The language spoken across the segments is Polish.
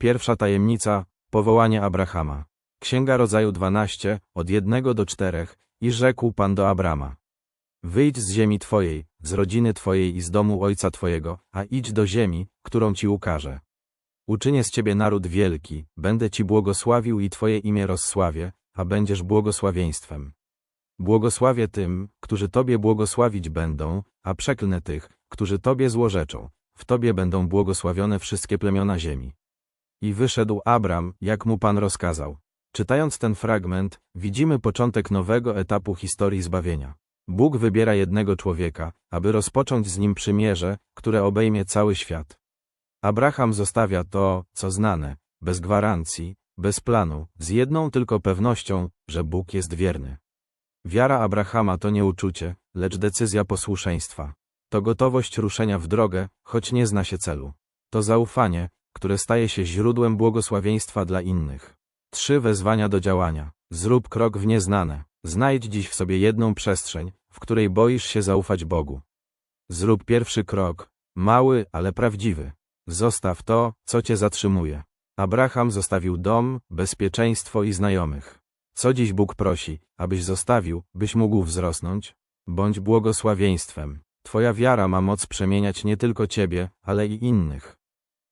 Pierwsza tajemnica, powołanie Abrahama. Księga Rodzaju 12, od 1 do 4, i rzekł Pan do Abrama. Wyjdź z ziemi Twojej, z rodziny Twojej i z domu ojca Twojego, a idź do ziemi, którą Ci ukażę. Uczynię z Ciebie naród wielki, będę Ci błogosławił i Twoje imię rozsławię, a będziesz błogosławieństwem. Błogosławię tym, którzy Tobie błogosławić będą, a przeklnę tych, którzy Tobie złorzeczą. W Tobie będą błogosławione wszystkie plemiona ziemi. I wyszedł Abram, jak mu Pan rozkazał. Czytając ten fragment, widzimy początek nowego etapu historii zbawienia. Bóg wybiera jednego człowieka, aby rozpocząć z nim przymierze, które obejmie cały świat. Abraham zostawia to, co znane, bez gwarancji, bez planu, z jedną tylko pewnością, że Bóg jest wierny. Wiara Abrahama to nie uczucie, lecz decyzja posłuszeństwa. To gotowość ruszenia w drogę, choć nie zna się celu. To zaufanie, które staje się źródłem błogosławieństwa dla innych. Trzy wezwania do działania. Zrób krok w nieznane. Znajdź dziś w sobie jedną przestrzeń, w której boisz się zaufać Bogu. Zrób pierwszy krok, mały, ale prawdziwy. Zostaw to, co cię zatrzymuje. Abraham zostawił dom, bezpieczeństwo i znajomych. Co dziś Bóg prosi, abyś zostawił, byś mógł wzrosnąć? Bądź błogosławieństwem. Twoja wiara ma moc przemieniać nie tylko ciebie, ale i innych.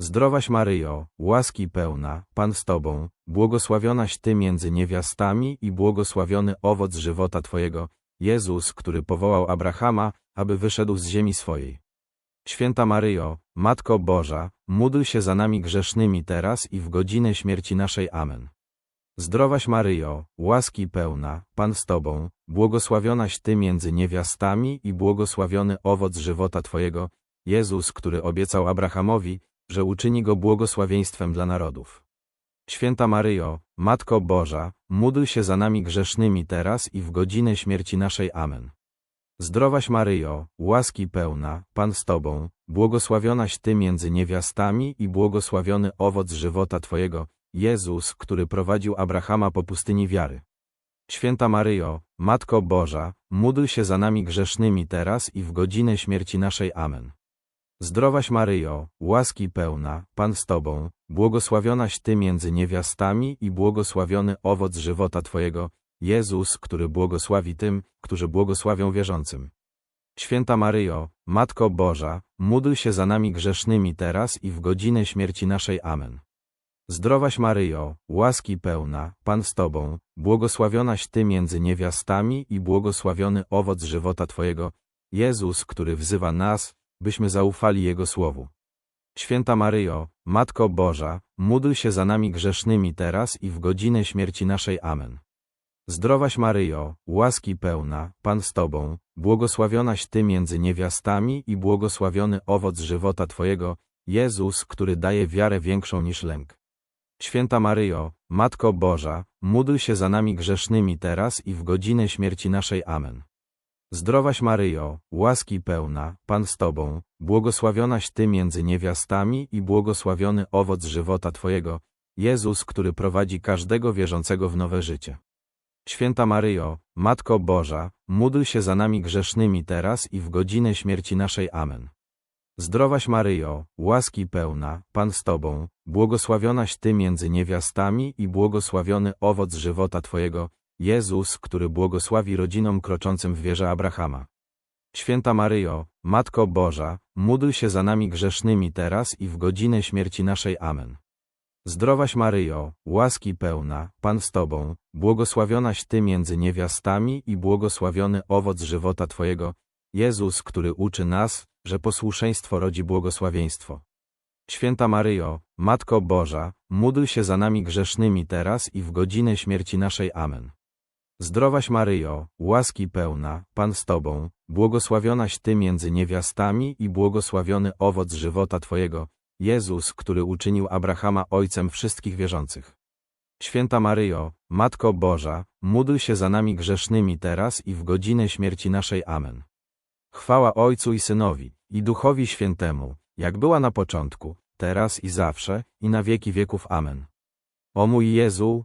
Zdrowaś Maryjo, łaski pełna, Pan z Tobą, błogosławionaś Ty między niewiastami i błogosławiony owoc żywota Twojego, Jezus, który powołał Abrahama, aby wyszedł z ziemi swojej. Święta Maryjo, Matko Boża, módl się za nami grzesznymi teraz i w godzinę śmierci naszej. Amen. Zdrowaś Maryjo, łaski pełna, Pan z Tobą, błogosławionaś Ty między niewiastami i błogosławiony owoc żywota Twojego, Jezus, który obiecał Abrahamowi, że uczyni go błogosławieństwem dla narodów. Święta Maryjo, Matko Boża, módl się za nami grzesznymi teraz i w godzinę śmierci naszej. Amen. Zdrowaś Maryjo, łaski pełna, Pan z Tobą, błogosławionaś Ty między niewiastami i błogosławiony owoc żywota Twojego, Jezus, który prowadził Abrahama po pustyni wiary. Święta Maryjo, Matko Boża, módl się za nami grzesznymi teraz i w godzinę śmierci naszej. Amen. Zdrowaś Maryjo, łaski pełna, Pan z Tobą, błogosławionaś Ty między niewiastami i błogosławiony owoc żywota Twojego, Jezus, który błogosławi tym, którzy błogosławią wierzącym. Święta Maryjo, Matko Boża, módl się za nami grzesznymi teraz i w godzinę śmierci naszej. Amen. Zdrowaś Maryjo, łaski pełna, Pan z Tobą, błogosławionaś Ty między niewiastami i błogosławiony owoc żywota Twojego, Jezus, który wzywa nas, byśmy zaufali Jego słowu. Święta Maryjo, Matko Boża, módl się za nami grzesznymi teraz i w godzinę śmierci naszej. Amen. Zdrowaś Maryjo, łaski pełna, Pan z Tobą, błogosławionaś Ty między niewiastami i błogosławiony owoc żywota Twojego, Jezus, który daje wiarę większą niż lęk. Święta Maryjo, Matko Boża, módl się za nami grzesznymi teraz i w godzinę śmierci naszej. Amen. Zdrowaś Maryjo, łaski pełna, Pan z Tobą, błogosławionaś Ty między niewiastami i błogosławiony owoc żywota Twojego, Jezus, który prowadzi każdego wierzącego w nowe życie. Święta Maryjo, Matko Boża, módl się za nami grzesznymi teraz i w godzinę śmierci naszej. Amen. Zdrowaś Maryjo, łaski pełna, Pan z Tobą, błogosławionaś Ty między niewiastami i błogosławiony owoc żywota Twojego, Jezus, który błogosławi rodzinom kroczącym w wierze Abrahama. Święta Maryjo, Matko Boża, módl się za nami grzesznymi teraz i w godzinę śmierci naszej. Amen. Zdrowaś Maryjo, łaski pełna, Pan z Tobą, błogosławionaś Ty między niewiastami i błogosławiony owoc żywota Twojego, Jezus, który uczy nas, że posłuszeństwo rodzi błogosławieństwo. Święta Maryjo, Matko Boża, módl się za nami grzesznymi teraz i w godzinę śmierci naszej. Amen. Zdrowaś Maryjo, łaski pełna, Pan z Tobą, błogosławionaś Ty między niewiastami i błogosławiony owoc żywota Twojego, Jezus, który uczynił Abrahama ojcem wszystkich wierzących. Święta Maryjo, Matko Boża, módl się za nami grzesznymi teraz i w godzinę śmierci naszej. Amen. Chwała Ojcu i Synowi, i Duchowi Świętemu, jak była na początku, teraz i zawsze, i na wieki wieków. Amen. O mój Jezu,